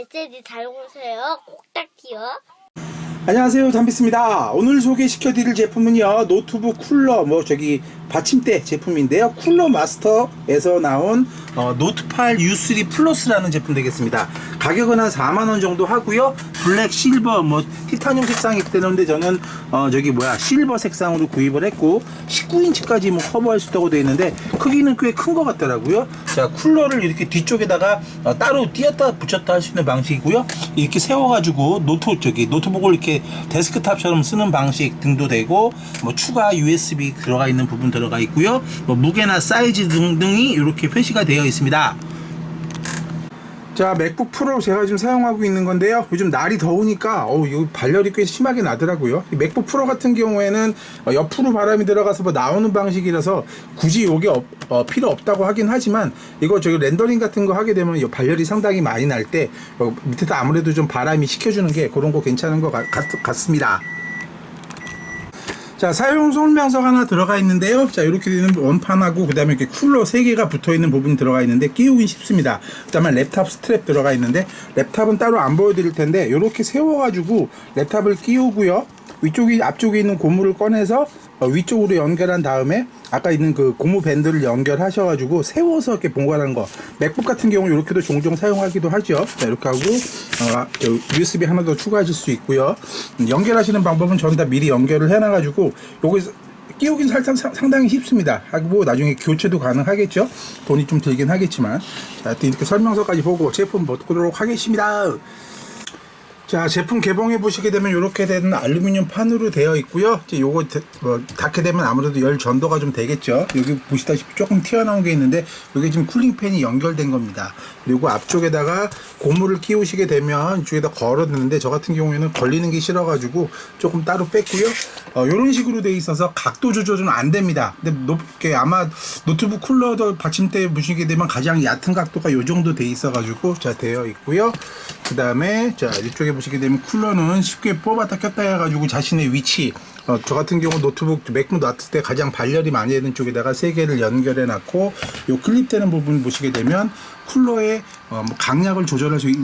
메시지 달고세요. 꼭딱지요. 안녕하세요. 담비스입니다. 오늘 소개시켜 드릴 제품은요. 노트북 쿨러 뭐 저기 받침대 제품인데요. 쿨러 마스터에서 나온 어, 노트8 U3 플러스라는 제품 되겠습니다. 가격은 한 4만원 정도 하고요. 블랙 실버 뭐 티타늄 색상이 되는데 저는 어, 저기 뭐야 실버 색상으로 구입을 했고 19인치까지 뭐 커버할 수 있다고 되어 있는데 크기는 꽤 큰 것 같더라고요. 자 쿨러를 이렇게 뒤쪽에다가 어, 따로 띄었다 붙였다 할 수 있는 방식이고요. 이렇게 세워가지고 노트 저기 노트북을 이렇게 데스크탑처럼 쓰는 방식 등도 되고 뭐 추가 USB 들어가 있는 부분 들어가 있고요. 뭐 무게나 사이즈 등등이 이렇게 표시가 되어 있습니다 자 맥북 프로 제가 지금 사용하고 있는 건데요. 요즘 날이 더우니까 어우 이거 발열이 꽤 심하게 나더라고요. 이 맥북 프로 같은 경우에는 어, 옆으로 바람이 들어가서 뭐 나오는 방식이라서 굳이 이게 없- 어, 필요 없다고 하긴 하지만 이거 저기 렌더링 같은 거 하게 되면 이 발열이 상당히 많이 날때 어, 밑에다 아무래도 좀 바람이 식혀주는 게 그런 거 괜찮은 것 같, 같습니다 자 사용 설명서가 하나 들어가 있는데요. 자 이렇게 되는 원판하고 그 다음에 이렇게 쿨러 3개가 붙어 있는 부분이 들어가 있는데 끼우긴 쉽습니다. 그 다음에 랩탑 스트랩 들어가 있는데 랩탑은 따로 안 보여 드릴 텐데 이렇게 세워 가지고 랩탑을 끼우고요 위쪽이 앞쪽에 있는 고무를 꺼내서 어, 위쪽으로 연결한 다음에 아까 있는 그 고무 밴드를 연결하셔가지고 세워서 이렇게 보관하는 거. 맥북 같은 경우 이렇게도 종종 사용하기도 하죠. 자 이렇게 하고 어, 저 USB 하나 더 추가하실 수 있고요. 음, 연결하시는 방법은 저는 다 미리 연결을 해놔가지고 요거 끼우긴 살짝 상- 상당히 쉽습니다. 하고 나중에 교체도 가능하겠죠? 돈이 좀 들긴 하겠지만. 자 이렇게 설명서까지 보고 제품 보도록 하겠습니다 자 제품 개봉해 보시게 되면 이렇게 된 알루미늄 판으로 되어 있고요. 이제 요거 데- 뭐 닿게 되면 아무래도 열 전도가 좀 되겠죠. 여기 보시다시피 조금 튀어나온 게 있는데 이게 지금 쿨링팬이 연결된 겁니다. 그리고 앞쪽에다가 고무를 끼우시게 되면 이쪽에다 걸어두는데 저 같은 경우에는 걸리는 게 싫어 가지고 조금 따로 뺐고요. 어, 이런 식으로 돼 있어서 각도 조절은 안 됩니다. 근데 높게 아마 노트북 쿨러도 받침대 보시게 되면 가장 얕은 각도가 요 정도 돼 있어가지고 자 되어 있고요. 그 다음에 자 이쪽에 보시게 되면 쿨러는 쉽게 뽑았다 꼈다 해가지고 자신의 위치 어, 저 같은 경우 노트북 맥북 놨을 때 가장 발열이 많이 되는 쪽에다가 세 개를 연결해 놨고 요 클립되는 부분 보시게 되면 쿨러의 어, 뭐 강약을 조절할 수 있,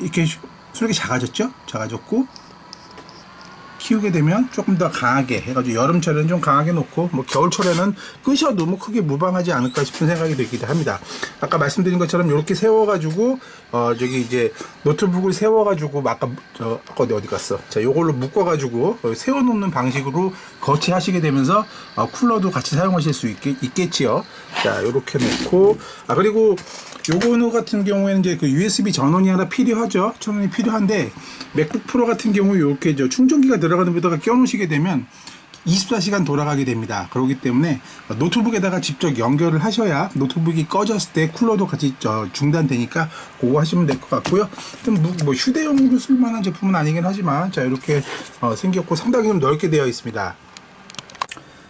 이렇게 소리가 작아졌죠? 작아졌고 키우게 되면 조금 더 강하게 해가지고 여름철에는 좀 강하게 놓고 뭐 겨울철에는 끄셔도 뭐 크게 무방하지 않을까 싶은 생각이 들기도 합니다. 아까 말씀드린 것처럼 이렇게 세워가지고 어 저기 이제 노트북을 세워가지고 아까 저 아까 어디 갔어? 자 요걸로 묶어가지고 어, 세워놓는 방식으로 거치하시게 되면서 어, 쿨러도 같이 사용하실 수 있겠, 있겠지요. 자 이렇게 놓고 아 그리고 요거는 같은 경우에는 이제 그 USB 전원이 하나 필요하죠. 전원이 필요한데 맥북 프로 같은 경우 이렇게 저 충전기가 들어 가는 데다가 껴놓으시게 되면 24시간 돌아가게 됩니다. 그렇기 때문에 노트북에다가 직접 연결을 하셔야 노트북이 꺼졌을 때 쿨러도 같이 저 중단되니까 그거 하시면 될 것 같고요. 뭐, 뭐 휴대용으로 쓸만한 제품은 아니긴 하지만 자 이렇게 어, 생겼고 상당히 좀 넓게 되어 있습니다.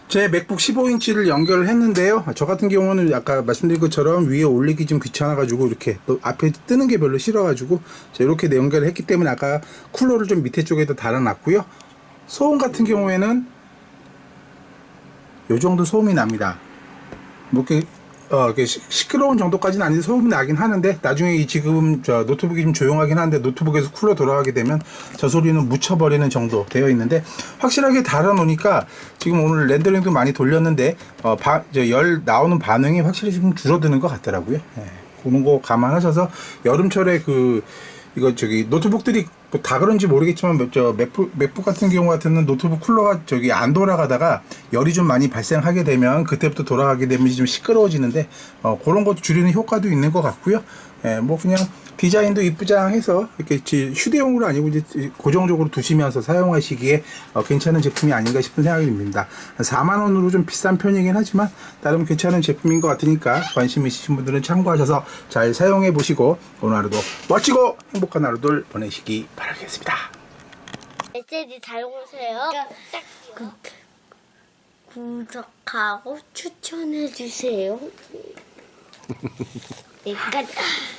제 맥북 15인치를 연결을 했는데요. 저 같은 경우는 아까 말씀드린 것처럼 위에 올리기 좀 귀찮아가지고 이렇게 또 앞에 뜨는 게 별로 싫어가지고 자, 이렇게 연결을 했기 때문에 아까 쿨러를 좀 밑에 쪽에다 달아놨고요. 소음 같은 경우에는 요 정도 소음이 납니다. 뭐 이렇게 어, 시끄러운 정도까지는 아닌데 소음이 나긴 하는데 나중에 이 지금 저 노트북이 좀 조용하긴 한데 노트북에서 쿨러 돌아가게 되면 저 소리는 묻혀버리는 정도 되어 있는데 확실하게 달아놓으니까 지금 오늘 렌더링도 많이 돌렸는데 어, 바, 저 열 나오는 반응이 확실히 좀 줄어드는 것 같더라고요. 예, 그런 거 감안하셔서 여름철에 그 이거 저기 노트북들이 뭐 다 그런지 모르겠지만 뭐저 맥북, 맥북 같은 경우 같은 노트북 쿨러가 저기 안 돌아가다가 열이 좀 많이 발생하게 되면 그때부터 돌아가게 되면 좀 시끄러워지는데 어, 그런 것도 줄이는 효과도 있는 것 같고요. 예, 뭐 그냥 디자인도 이쁘장해서 이렇게 지- 휴대용으로 아니고 이제 고정적으로 두시면서 사용하시기에 어, 괜찮은 제품이 아닌가 싶은 생각이 듭니다. 4만 원으로 좀 비싼 편이긴 하지만 나름 괜찮은 제품인 것 같으니까 관심 있으신 분들은 참고하셔서 잘 사용해 보시고 오늘 하루도 멋지고 행복한 하루들 보내시기 바 라겠습니다. 메시지 달고세요. 꼭딱지요. 구독하고 추천해 주세요. 여기까지.